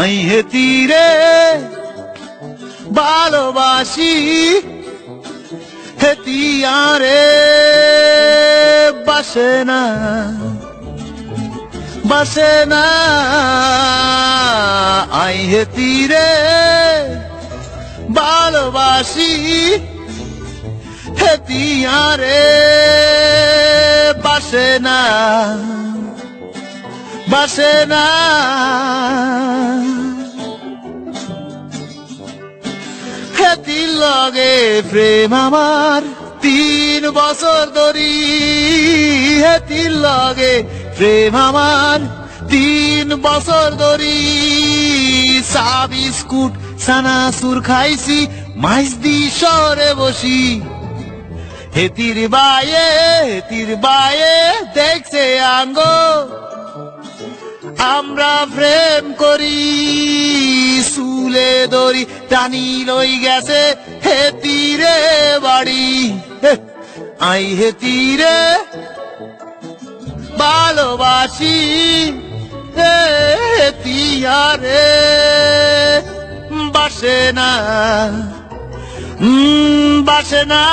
I হে তীরে, ভালোবাসি হে তিয়ারে, বাসে না বাসে না। আই হে তীরে, ভালোবাসি হে তিয়ারে, বাসে না বাসে না। হেতির লগে প্রেম আমার। তিন বছর ধরি হেতির লগে প্রেম আমার। তিন বছর ধরি চা বিস্কুট সানাসুর খাইছি মাইস দি সরে বসি। হেতির বায়ে হেতির বায়ে দেখছে আঙ্গ। আমরা প্রেম করি দড়ি টানি লই গেছে হে তীরে বাড়ি আই হে তীরে ভালোবাসি। হে তিয়ারে বাসে না বাসে না।